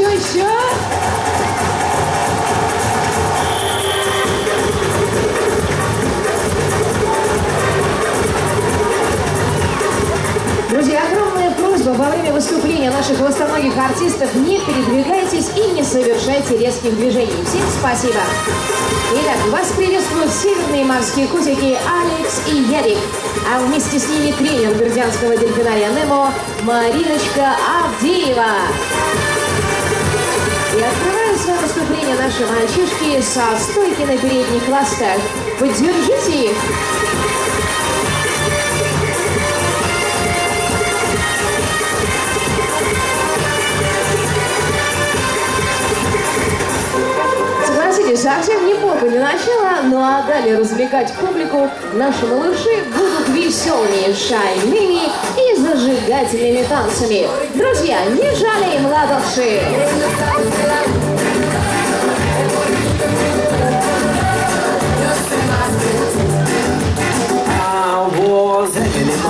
еще, еще. Друзья, огромная просьба во время выступления наших властоногих артистов не передвигайтесь и не совершайте резких движений. Всем спасибо. Итак, вас приветствуют северные морские котики Алекс и Ярик, а вместе с ними тренер бердянского дельфинария Немо Мариночка Авдеева. И открываю свое выступление наши мальчишки со стойки на передних хвостах. Поддержите их! Согласитесь, совсем неплохо для начала, ну а далее развлекать публику наши малыши будут веселыми, шальными и зажигательными танцами. Друзья, не жалеем ладоши!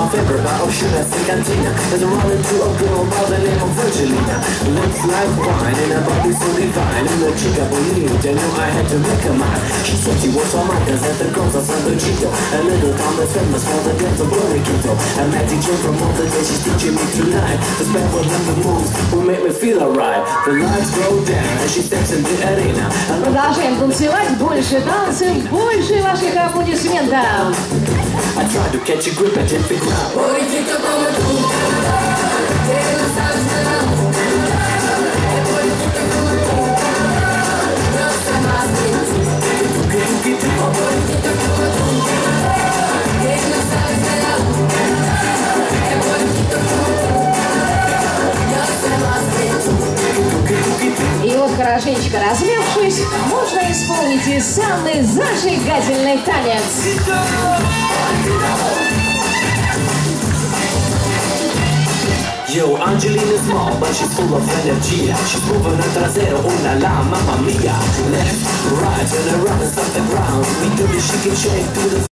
hanging in my favorite bottle, should I say cantina As I'm running to a girl by the name of Virgilina Looks like wine and her body so divine And the chica believed, I knew I had to make her mine She said she was on my cause at the girls of San Chito A little town that's famous for the dance of Borriquito A math teacher from all the day, she's teaching me tonight The spell with the moves will make me feel alright The lights go down and she steps in the arena And Продолжаем танцевать, больше танцев, больше ваших аплодисментов. To catch a grip and hit the ground хорошенечко размявшись, можно исполнить и самый зажигательный танец. Yo, Angelina's small, but she's full of energy. She's moving her trasero, oh la la, mamma mia. Left, right, turn around and stop the ground. We do the shake and shake to the